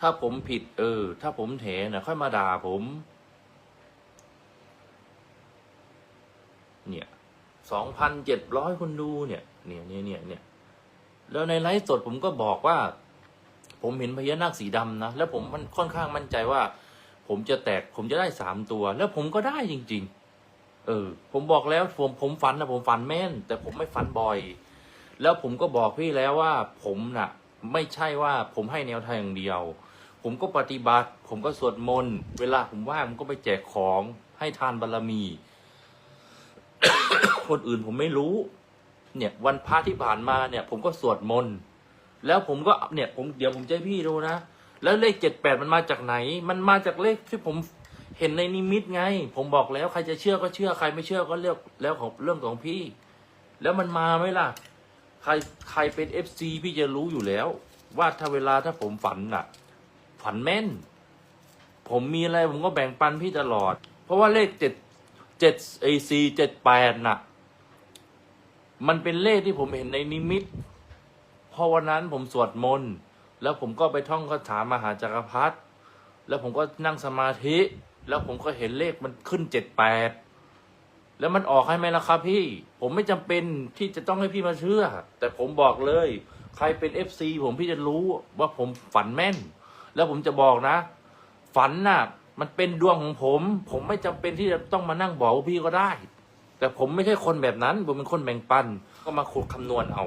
ถ้าผมผิดเออ ถ้าผมเถนะค่อยมาด่าผม เนี่ยสองพันเจ็ดร้อยคนดูเนี่ย เนี่ยเนี่ยเนี่ยเนี่ยแล้วในไลฟ์สดผมก็บอกว่า ผมเห็นพญานาคสีดำนะ แล้วผมมันค่อนข้างมั่นใจว่า ผมจะแตก ผมจะได้สามตัว แล้วผมก็ได้จริง ๆ เออ ผมบอกแล้วผมผมฝันนะผมฝันแม่น แต่ผมไม่ฝันบ่อย แล้วผมก็บอกพี่แล้วว่า ผมน่ะ ไม่ใช่ว่าผมให้แนวทางอย่างเดียว ผมก็ปฏิบัติ ผมก็สวดมนต์ เวลาผมว่างผมก็ไปแจกของให้ทานบารรมี คนอื่นผมไม่รู้ เนี่ย วันพระที่ผ่านมาเนี่ย ผมก็สวดมนต์ แล้วผมก็เนี่ยผมเดี๋ยวผมจะให้พี่ดูนะ แล้วเลขเจ็ดแปดมันมาจากไหน มันมาจากเลขที่ผมเห็นในนิมิตไง ผมบอกแล้วใครจะเชื่อก็เชื่อใครไม่เชื่อก็เลือกแล้วของเรื่องของพี่ แล้วมันมาไหมล่ะ ใครใครเป็นเอฟซีพี่จะรู้อยู่แล้ว ว่าถ้าเวลาถ้าผมฝันน่ะ ฝันแม่น ผมมีอะไรผมก็แบ่งปันพี่ตลอด เพราะว่าเลขเจ็ดเจ็ดเอซีเจ็ดแปดน่ะ มันเป็นเลขที่ผมเห็นในนิมิตพอวันนั้นผมสวดมนต์แล้วผมก็ไปท่องคาถามหาจักรพรรดิแล้วผมก็นั่งสมาธิ แล้วผมก็เห็นเลขมันขึ้นเจ็ดแปดแล้วมันออกให้ไหมล่ะครับพี่ ผมไม่จำเป็นที่จะต้องให้พี่มาเชื่อ แต่ผมบอกเลย ใครเป็นเอฟซีผมพี่จะรู้ว่าผมฝันแม่น แล้วผมจะบอกนะ ฝันน่ะ มันเป็นดวงของผม ผมไม่จำเป็นที่จะต้องมานั่งบอกว่าพี่ก็ได้ แต่ผมไม่ใช่คนแบบนั้น ผมเป็นคนแบ่งปัน ก็มาขุดคำนวณเอา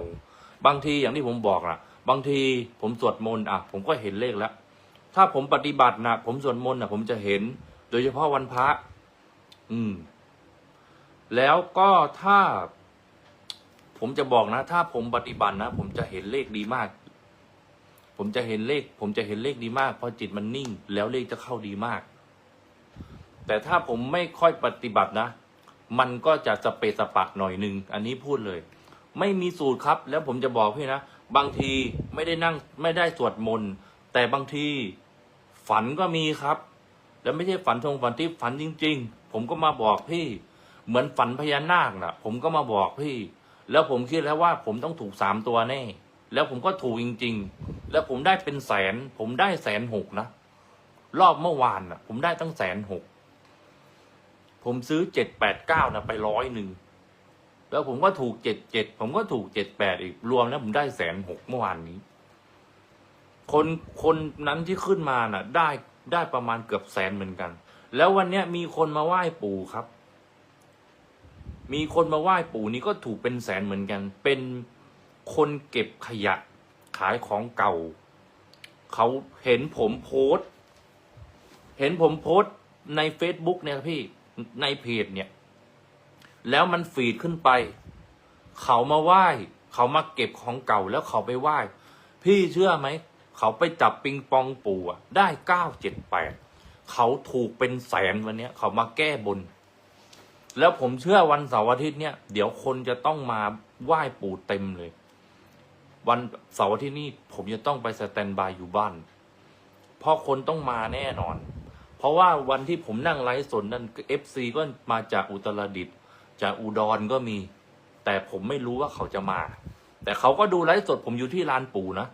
บางทีอย่างที่ผมบอกอะบางทีผมสวดมนต์อะ ผมก็เห็นเลขแล้ว ถ้าผมปฏิบัตินะผมสวดมนต์นะผมจะเห็น โดยเฉพาะวันพระ อืม แล้วก็ถ้า ผมจะบอกนะ ถ้าผมปฏิบัตินะผมจะเห็นเลขดีมาก ผมจะเห็นเลข ผมจะเห็นเลขดีมากพราะจิตมันนิ่ง แล้วเลขจะเข้าดีมาก แต่ถ้าผมไม่ค่อยปฏิบัตินะ มันก็จะสเปสปะหน่อยหนึ่งอันนี้พูดเลย ไม่มีสูตรครับ แล้วผมจะบอกพี่นะ บางทีไม่ได้นั่งไม่ได้สวดมนต์แต่บางทีฝันก็มีครับ แล้วไม่ใช่ฝันทงฝันที่ฝันจริง ๆ ผมก็มาบอกพี่ เหมือนฝันพญานาคน่ะผมก็มาบอกพี่ แล้วผมคิดแล้วว่าผมต้องถูกสามตัวแน่ แล้วผมก็ถูกจริง ๆ แล้วผมได้เป็นแสน ผมได้แสนหกนะ รอบเมื่อวานน่ะผมได้ตั้งแสนหก ผมซื้อเจ็ดแปดเก้านะไปร้อยหนึ่ง แล้วผมก็ถูกเจ็ดเจ็ด ผมก็ถูกเจ็ดแปดอีก รวมแล้วผมได้แสนหกเมื่อวานนี้ คนคนนั้นที่ขึ้นมาน่ะ ได้ได้ประมาณเกือบแสนเหมือนกัน แล้ววันเนี้ยมีคนมาไหว้ปู่ครับ มีคนมาไหว้ปู่นี่ก็ถูกเป็นแสนเหมือนกัน เป็น คนเก็บขยะขายของเก่า เขาเห็นผมโพสต์ เห็นผมโพสต์ใน Facebook เนี่ยพี่ในเพจเนี่ย แล้วมันฟีดขึ้นไป เขามาไหว้ เขามาเก็บของเก่าแล้วเขาไปไหว้ พี่เชื่อไหม เขาไปจับปิงปองปู่ได้เก้าเจ็ดแปดเขาถูกเป็นแสนวันนี้ยเขามาแก้บน แล้วผมเชื่อวันเสาร์อาทิตย์เนี่ย เดี๋ยวคนจะต้องมาไหว้ปู่เต็มเลย วันเสาร์ทิตย์นี้ผมจะต้องไปสแตนบายอยู่บ้านเพราะคนต้องมาแน่นอน เพราะว่าวันที่ผมนั่งไลฟ์สดนั่นเอฟซีก็มาจากอุตรดิตถ์จากอุดรก็มี แต่ผมไม่รู้ว่าเขาจะมา แต่เขาก็ดูไลฟ์สดผมอยู่ที่ลานปู่นะ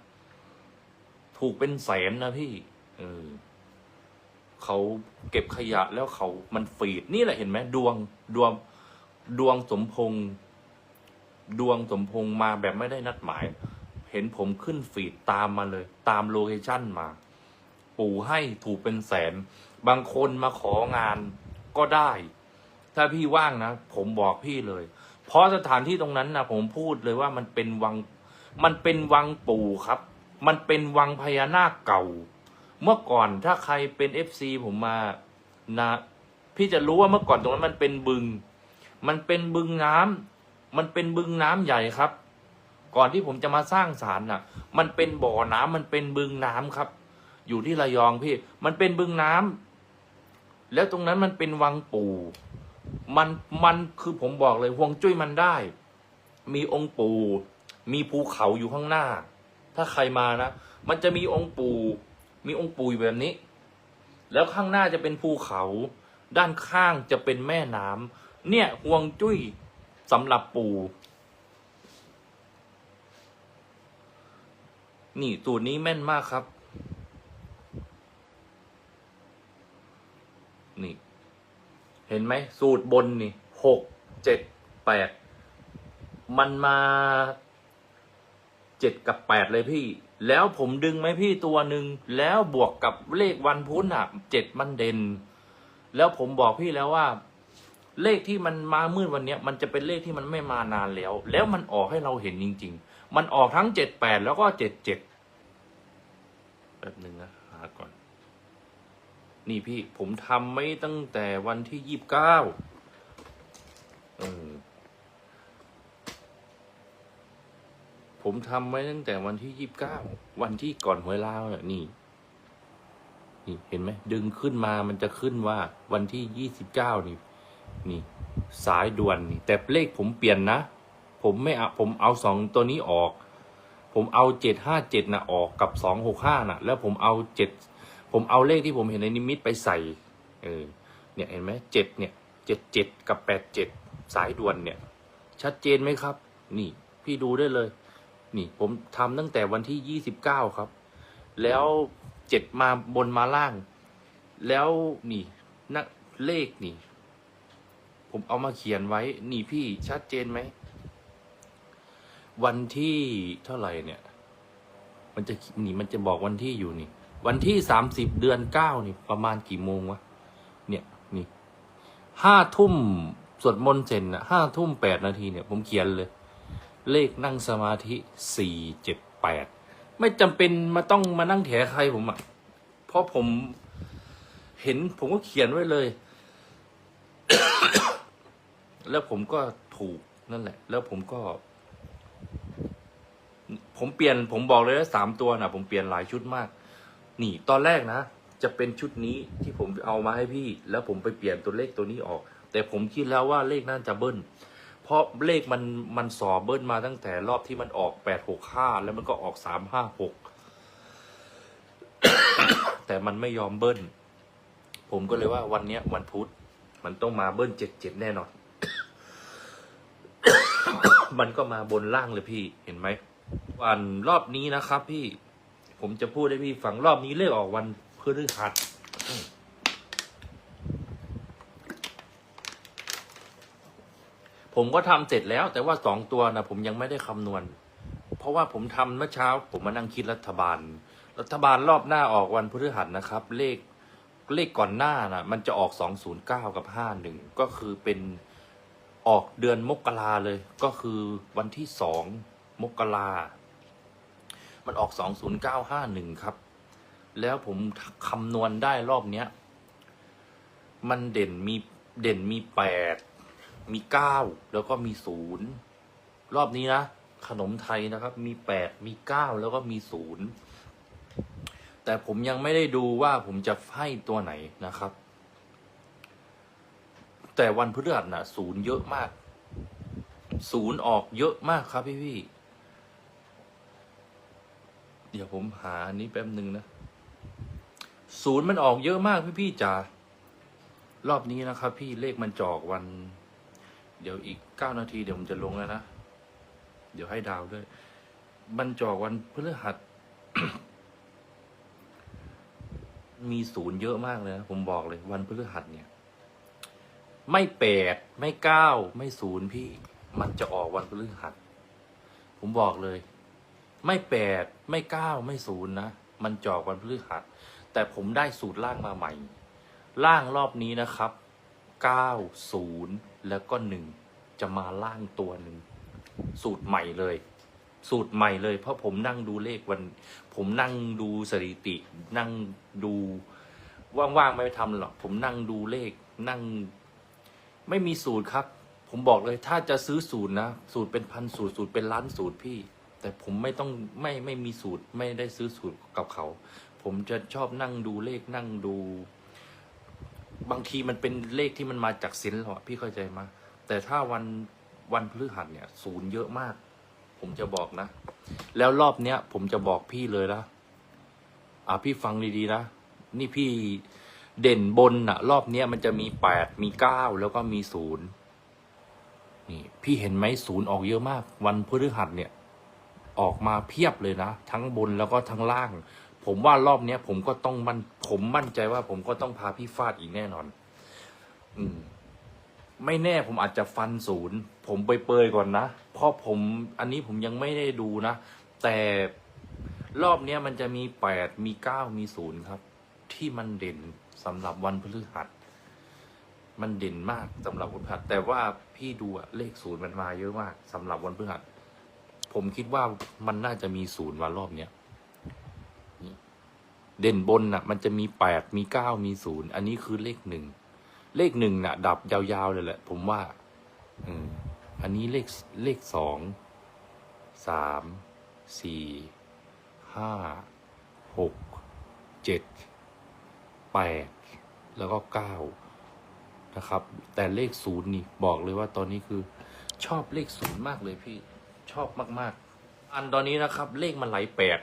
ถูกเป็นแสนนะพี่ เออเขาเก็บขยะแล้วเขามันฟีดนี่แหละเห็นไหมดวงดวงดวงสมพงษ์ดวงสมพงษ์มาแบบไม่ได้นัดหมาย เห็นผมขึ้นฟีดตามมาเลย ตามโลเคชั่นมา ปู่ให้ถูกเป็นแสน บางคนมาของานก็ได้ ถ้าพี่ว่างนะ ผมบอกพี่เลย เพราะสถานที่ตรงนั้นนะผมพูดเลยว่ามันเป็นวัง มันเป็นวังปู่ครับ มันเป็นวังพญานาคเก่า เมื่อก่อนถ้าใครเป็นเอฟซีผมมานะพี่จะรู้ว่าเมื่อก่อนตรงนั้นมันเป็นบึง มันเป็นบึงน้ำมันเป็นบึงน้ำใหญ่ครับ ก่อนที่ผมจะมาสร้างศาลน่ะ มันเป็นบ่อน้ำมันเป็นบึงน้ำครับ อยู่ที่ระยองพี่ มันเป็นบึงน้ำแล้วตรงนั้นมันเป็นวังปู่มันมันคือผมบอกเลยห่วงจุ้ยมันได้ มีองค์ปู่มีภูเขาอยู่ข้างหน้า ถ้าใครมานะมันจะมีองค์ปู่มีองค์ปู่อยู่แบบนี้ แล้วข้างหน้าจะเป็นภูเขา ด้านข้างจะเป็นแม่น้ำเนี่ยห่วงจุ้ยสำหรับปู่ นี่สูตรนี้แม่นมากครับ นี่ เห็นไหม สูตรบนนี่หกเจ็ดแปดมันมาเจ็ดกับแปดเลยพี่ แล้วผมดึงไหมพี่ตัวหนึ่งแล้วบวกกับเลขวันพุธอะเจ็ดมันเด่น แล้วผมบอกพี่แล้วว่า เลขที่มันมามืดวันเนี้ย มันจะเป็นเลขที่มันไม่มานานแล้ว แล้วมันออกให้เราเห็นจริง ๆ มันออกทั้งเจ็ดแปดแล้วก็เจ็ดเจ็ด แป๊บหนึ่งนะหาก่อน นี่พี่ผมทำไม่ตั้งแต่วันที่ยี่สิบเก้าเออผมทำไว้ตั้งแต่วันที่ยี่สิบเก้าวันที่ก่อนหวยลาวเนี่ยนี่ นี่เห็นไหมดึงขึ้นมามันจะขึ้นว่าวันที่ยี่สิบเก้านี่ นี่ สายด่วนนี่ แต่เลขผมเปลี่ยนนะ ผมไม่เอาผมเอาสองตัวนี้ออก ผมเอาเจ็ดห้าเจ็ดนะออกกับสองหกห้านะแล้วผมเอาเจ็ดผมเอาเลขที่ผมเห็นในนิมิตไปใส่เออเนี่ยเห็นไหมเจ็ดเนี่ยเจ็ดเจ็ดกับแปดเจ็ดสายด่วนเนี่ย ชัดเจนไหมครับ นี่พี่ดูได้เลย นี่ผมทำตั้งแต่วันที่ยี่สิบเก้าครับ แล้วเจ็ดมาบนมาล่าง แล้วนี่นะเลขนี่ ผมเอามาเขียนไว้ นี่พี่ชัดเจนไหม วันที่เท่าไหร่เนี่ย มันจะนี่มันจะบอกวันที่อยู่นี่ วันที่สามสิบเดือนเก้านี่ ประมาณกี่โมงวะเนี่ยนี่ห้าทุ่มสวดมนต์เสร็จนะห้าทุ่มแปดนาทีเนี่ย ผมเขียนเลย เลขนั่งสมาธิสี่เจ็ดแปดไม่จำเป็นมาต้องมานั่งแถใครผมอะ่ะ เพราะผมเห็นผมก็เขียนไว้เลย แล้วผมก็ถูกนั่นแหละ แล้วผมก็ ผมเปลี่ยนผมบอกเลยว่าสามตัวนะผมเปลี่ยนหลายชุดมาก นี่ตอนแรกนะ จะเป็นชุดนี้ที่ผมเอามาให้พี่ แล้วผมไปเปลี่ยนตัวเลขตัวนี้ออก แต่ผมคิดแล้วว่าเลขน่าจะเบิ้ลเพราะเลขมันมันสอบเบิ้ลมาตั้งแต่รอบที่มันออกแปดหกห้าแล้วมันก็ออกสามห้าหกแต่มันไม่ยอมเบิ้ลผมก็เลยว่าวันเนี้ยวันพุธมันต้องมาเบิ้ลเจ็ดเจ็ดแน่นอน มันก็มาบนล่างเลยพี่เห็นไหม วันรอบนี้นะครับ พี่ ผมจะพูดให้พี่ฟังรอบนี้เลขออกวันพฤหัสผมก็ทำเสร็จแล้ว แต่ว่าสองตัวนะผมยังไม่ได้คำนวณ เพราะว่าผมทำเมื่อเช้า ผมมานั่งคิดรัฐบาล รัฐบาลรอบหน้าออกวันพฤหัสนะครับ เลขเลขก่อนหน้านะมันจะออกสองศูนย์เก้ากับห้าหนึ่งก็คือเป็นออกเดือนมกราเลย ก็คือวันที่สอง มกรามันออกสองศูนย์เก้าห้าหนึ่งครับ แล้วผมคำนวณได้รอบเนี้ย มันเด่นมีเด่นมีแปดมีเก้าแล้วก็มีศูนย์รอบนี้นะ ขนมไทยนะครับ มีแปดมีเก้าแล้วก็มีศูนย์แต่ผมยังไม่ได้ดูว่าผมจะให้ตัวไหนนะครับ แต่วันพฤหัสนะศูนย์เยอะมาก ศูนย์ออกเยอะมากครับพี่พี่ เดี๋ยวผมหาอันนี้แป๊บหนึ่งนะศูนย์มันออกเยอะมากพี่พี่จ๋ารอบนี้นะครับ พี่เลขมันจอกวัน เดี๋ยวอีกเก้านาทีเดี๋ยวผมจะลงแล้วนะ เดี๋ยวให้ดาวด้วย มันจอกวันพฤหัส มีศูนย์เยอะมากเลยนะผมบอกเลย วันพฤหัสเนี่ย ไม่แปดไม่เก้าไม่ศูนย์พี่ มันจะออกวันพฤหัส ผมบอกเลย ไม่แปดไม่เก้าไม่ศูนย์นะ มันจอกวันพฤหัส แต่ผมได้สูตรล่างมาใหม่ ล่างรอบนี้นะครับเก้าศูนย์แล้วก็หนึ่งจะมาล่างตัวหนึ่งสูตรใหม่เลย สูตรใหม่เลย เพราะผมนั่งดูเลขวัน ผมนั่งดูสถิติ นั่งดูว่างๆไม่ทำหรอกผมนั่งดูเลข นั่ง ไม่มีสูตรครับ ผมบอกเลยถ้าจะซื้อสูตรนะ สูตรเป็นพันสูตรสูตรเป็นล้านสูตรพี่ แต่ผมไม่ต้องไม่ไม่มีสูตรไม่ได้ซื้อสูตรกับเขา ผมจะชอบนั่งดูเลขนั่งดู บางทีมันเป็นเลขที่มันมาจากศิลป์หรอพี่เข้าใจมา แต่ถ้าวันวันพฤหัสเนี่ยศูนย์เยอะมาก ผมจะบอกนะ แล้วรอบเนี้ยผมจะบอกพี่เลยนะอ่าพี่ฟังดีๆนะ นี่พี่เด่นบนอะรอบเนี้ยมันจะมีแปดมีเก้าแล้วก็มีศูนย์นี่ พี่เห็นไหมศูนย์ออกเยอะมาก วันพฤหัสเนี่ย ออกมาเพียบเลยนะ ทั้งบนแล้วก็ทั้งล่าง ผมว่ารอบเนี้ย ผมก็ต้องมันผมมั่นใจว่า ผมก็ต้องพาพี่ฟาดอีกแน่นอน อืม ไม่แน่ผมอาจจะฟันศูนย์ ผมไปเปยก่อนนะ เพราะผม อันนี้ผมยังไม่ได้ดูนะ แต่รอบเนี้ยมันจะมีแปดมีเก้ามีศูนย์ครับ ที่มันเด่นสำหรับวันพฤหัสมันเด่นมากสำหรับวันพฤหัสแต่ว่าพี่ดูอะเลขศูนย์มันมาเยอะมากสำหรับวันพฤหัส ผมคิดว่ามันน่าจะมีศูนย์วันรอบเนี้ยเด่นบนน่ะ มันจะมีแปดมีเก้ามีศูนย์อันนี้คือเลขหนึ่งเลขหนึ่งน่ะ ดับยาวๆเลยแหละ ผมว่า อืม อันนี้เลขเลขสองสามสี่ห้าหกเจ็ดแปดแล้วก็เก้านะครับ แต่เลขศูนย์นี่บอกเลยว่าตอนนี้คือชอบเลขศูนย์มากเลยพี่ ชอบมาก ๆ อันตอนนี้นะครับ เลขมันไหลแปด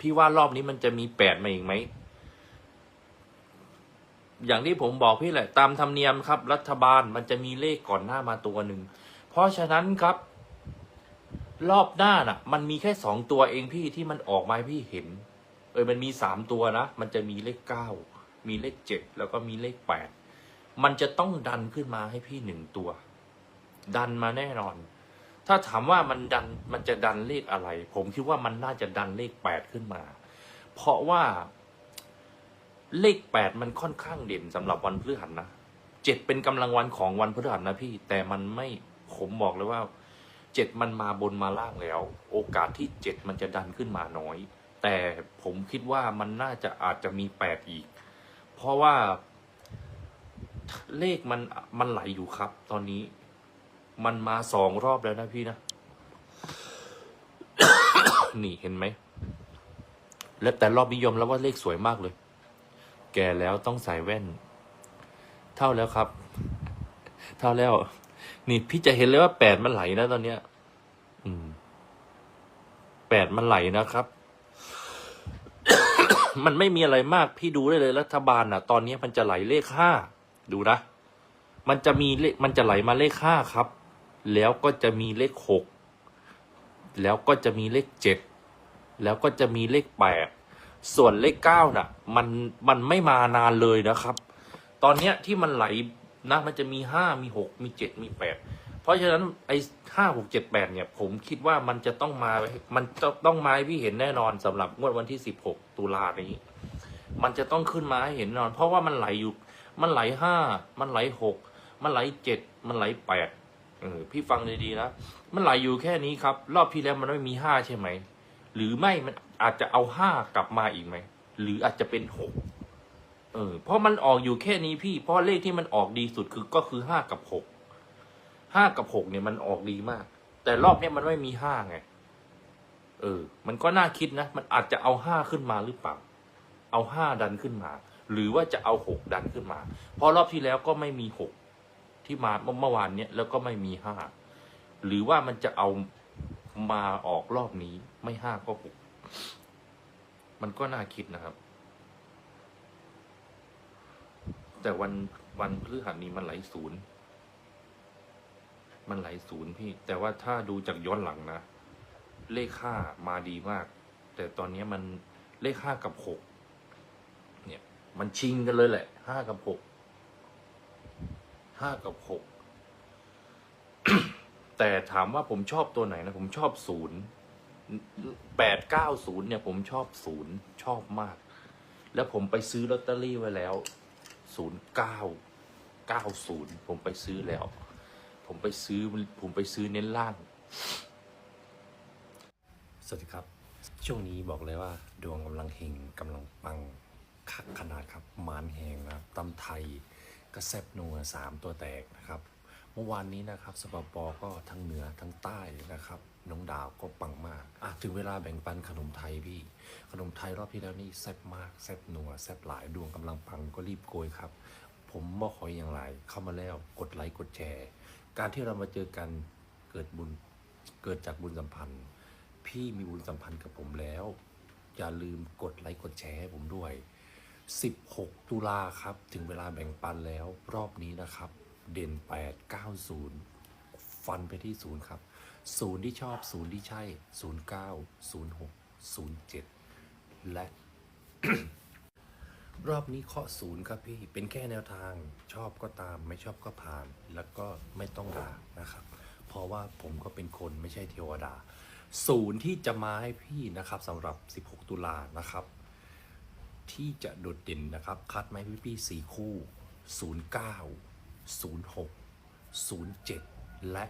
พี่ว่ารอบนี้มันจะมีแปดมาอีกไหม อย่างที่ผมบอกพี่แหละ ตามธรรมเนียมครับ รัฐบาลมันจะมีเลขก่อนหน้ามาตัวหนึ่ง เพราะฉะนั้นครับ รอบหน้าน่ะ มันมีแค่สองตัวเองพี่ที่มันออกมาให้พี่เห็น เออมันมีสามตัวนะ มันจะมีเลขเก้ามีเลขเจ็ดแล้วก็มีเลขแปดมันจะต้องดันขึ้นมาให้พี่หนึ่งตัว ดันมาแน่นอน ถ้าถามว่ามันดันมันจะดันเลขอะไร ผมคิดว่ามันน่าจะดันเลขแปดขึ้นมา เพราะว่าเลขแปดมันค่อนข้างเด่นสำหรับวันพฤหัสนะเจ็ดเป็นกำลังวันของวันพฤหัสนะพี่ แต่มันไม่ผมบอกเลยว่าเจ็ดมันมาบนมาล่างแล้ว โอกาสที่เจ็ดมันจะดันขึ้นมาน้อย แต่ผมคิดว่ามันน่าจะอาจจะมีแปดอีก เพราะว่าเลขมันมันไหลอยู่ครับ ตอนนี้ มันมาสองรอบแล้วนะพี่นะ นี่เห็นไหม แล้วแต่รอบนิยมแล้วว่าเลขสวยมากเลย แก่แล้วต้องใส่แว่น เท่าแล้วครับ เท่าแล้ว นี่พี่จะเห็นเลยว่าแปดมันไหลนะตอนเนี้ย อืมแปดมันไหลนะครับ มันไม่มีอะไรมาก พี่ดูได้เลยรัฐบาลอะ ตอนนี้มันจะไหลเลขห้า ดูนะ มันจะมีเลขมันจะไหลมาเลขห้าครับ แล้วก็จะมีเลขหกแล้วก็จะมีเลขเจ็ดแล้วก็จะมีเลขแปดส่วนเลขเก้าน่ะ มันมันไม่มานานเลยนะครับ ตอนเนี้ยที่มันไหลนะมันจะมีห้ามีหกมีเจ็ดมีแปดเพราะฉะนั้นไอ้ห้าหกเจ็ดแปดเนี่ย ผมคิดว่ามันจะต้องมา มันจะต้องมาให้พี่เห็นแน่นอนสำหรับงวดวันที่สิบหกตุลานี้ มันจะต้องขึ้นมาให้เห็นแน่นอน เพราะว่ามันไหลอยู่ มันไหลห้ามันไหลหกมันไหลเจ็ดมันไหลแปด เออพี่ฟังดีๆนะมันไหลอยู่แค่นี้ครับ รอบที่แล้วมันไม่มีห้าใช่ไหม หรือไม่มันอาจจะเอาห้ากลับมาอีกไหม หรืออาจจะเป็นหกเออเพราะมันออกอยู่แค่นี้พี่ เพราะเลขที่มันออกดีสุดคือก็คือห้ากับหกห้ากับหกเนี่ยมันออกดีมาก แต่รอบเนี้ยมันไม่มีห้าไง เออ มันก็น่าคิดนะ มันอาจจะเอาห้าขึ้นมาหรือเปล่า เอาห้าดันขึ้นมา หรือว่าจะเอาหกดันขึ้นมา เพราะรอบที่แล้วก็ไม่มีหก ที่มาเมื่อวานเนี้ยแล้วก็ไม่มีห้าหรือว่ามันจะเอามาออกรอบนี้ไม่ห้าก็หกมันก็น่าคิดนะครับ แต่วันวันพฤหัสนี้มันไหลศูนย์มันไหลศูนย์พี่ แต่ว่าถ้าดูจากย้อนหลังนะ เลขห้ามาดีมาก แต่ตอนนี้มันเลขห้ากับหกเนี่ย มันชิงกันเลยแหละห้ากับหก ห้ากับหกแต่ถามว่าผมชอบตัวไหนนะ ผมชอบศูนย์แปดเก้าศูนย์เนี่ย ผมชอบศูนย์ชอบมาก แล้วผมไปซื้อลอตเตอรี่ไว้แล้วศูนย์เก้าเก้าศูนย์ผมไปซื้อแล้ว ผมไปซื้อผมไปซื้อเน้นล่าง สวัสดีครับ ช่วงนี้บอกเลยว่า ดวงกำลังเฮงกำลังปังคักขนาดครับ มานแหงนะตำไทย กระแซบนัวสามตัวแตกนะครับ เมื่อวานนี้นะครับสปปก็ทั้งเหนือทั้งใต้นะครับ น้องดาวก็ปังมากอะถึงเวลาแบ่งปันขนมไทยพี่ ขนมไทยรอบที่แล้วนี่แซ่บมากแซ่บนัวแซ่บหลายดวงกำลังปังก็รีบโกยครับ ผมบอกขออย่างไรเข้ามาแล้วกดไลค์กดแชร์ การที่เรามาเจอกันเกิดบุญเกิดจากบุญสัมพันธ์ พี่มีบุญสัมพันธ์กับผมแล้ว อย่าลืมกดไลค์กดแชร์ให้ผมด้วย 16 ตุลาครับ ถึงเวลาแบ่งปันแล้วรอบนี้นะครับ เด่น 8 90 ฟันไปที่0ครับ0ที่ชอบ0ที่ใช่ 09 06 07 และ รอบนี้เคาะศูนย์ครับพี่ เป็นแค่แนวทางชอบก็ตาม ไม่ชอบก็ผ่าน แล้วก็ไม่ต้องด่านะครับ เพราะว่าผมก็เป็นคนไม่ใช่เทวดา ศูนย์ที่จะมาให้พี่นะครับสำหรับ 16 ตุลานะครับ ที่จะโดดเด่นนะครับ คัดมาให้พี่พี่สี่คู่ 09 06 07 และ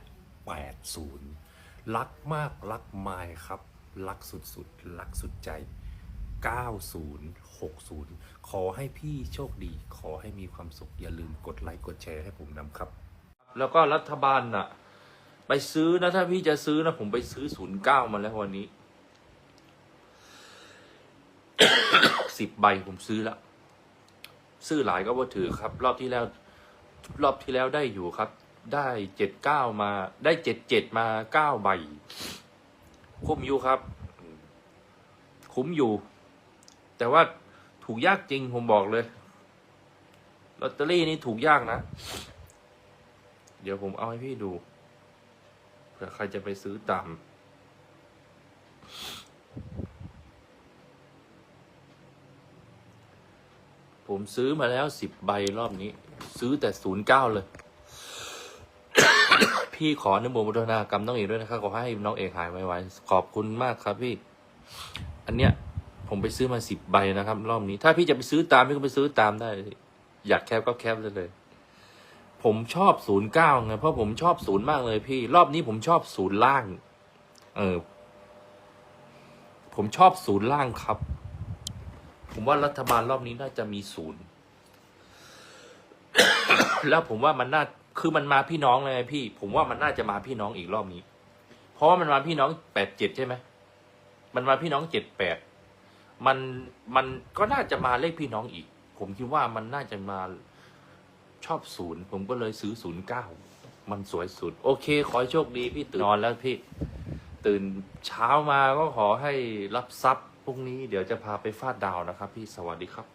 80 รักมากรักไมายครับ รักสุดๆ รักสุดใจ 90 60 ขอให้พี่โชคดี ขอให้มีความสุข อย่าลืมกดไลค์กดแชร์ให้ผมนำครับ แล้วก็รัฐบาลน่ะ ไปซื้อนะ ถ้าพี่จะซื้อนะ ผมไปซื้อศูนย์เก้ามาแล้ววันนี้ สิบใบผมซื้อละซื้อหลายก็ว่าถือครับ รอบที่แล้ว รอบที่แล้วได้อยู่ครับ ได้เจ็ดเก้ามา ได้เจ็ดเจ็ดมาเก้าใบ คุ้มอยู่ครับ คุ้มอยู่ แต่ว่าถูกยากจริงผมบอกเลยลอตเตอรี่นี่ถูกยากนะ เดี๋ยวผมเอาให้พี่ดูเผื่อใครจะไปซื้อตาม ผมซื้อมาแล้วสิบใบรอบนี้ ซื้อแต่ศูนย์เก้าเลย พี่ขออนุโมทนากรรมน้องเอกด้วยนะครับขอให้น้องเอกหายไวๆขอบคุณมากครับพี่ อันเนี้ย ผมไปซื้อมาสิบใบนะครับ รอบนี้ ถ้าพี่จะไปซื้อตามพี่ก็ไปซื้อตามได้ อยากแคปก็แคปได้เลย ผมชอบศูนย์เก้าไงเพราะผมชอบศูนย์มากเลยพี่ รอบนี้ผมชอบศูนย์ล่าง เออ ผมชอบศูนย์ล่างครับ ผมว่ารัฐบาลรอบนี้น่าจะมีศูนย์ แล้วผมว่ามันน่าคือมันมาพี่น้องเลยพี่ ผมว่ามันน่าจะมาพี่น้องอีกรอบนี้ เพราะว่ามันมาพี่น้องแปดเจ็ดใช่ไหมมันมาพี่น้องเจ็ดแปดมันมันก็น่าจะมาเลขพี่น้องอีก ผมคิดว่ามันน่าจะมาชอบศูนย์ผมก็เลยซื้อศูนย์เก้ามันสวยสุด โอเค ขอให้โชคดีพี่ตื่นนอนแล้วพี่ ตื่นเช้ามาก็ขอให้รับทรัพย์ พรุ่งนี้เดี๋ยวจะพาไปฟาดดาวนะครับ พี่สวัสดีครับ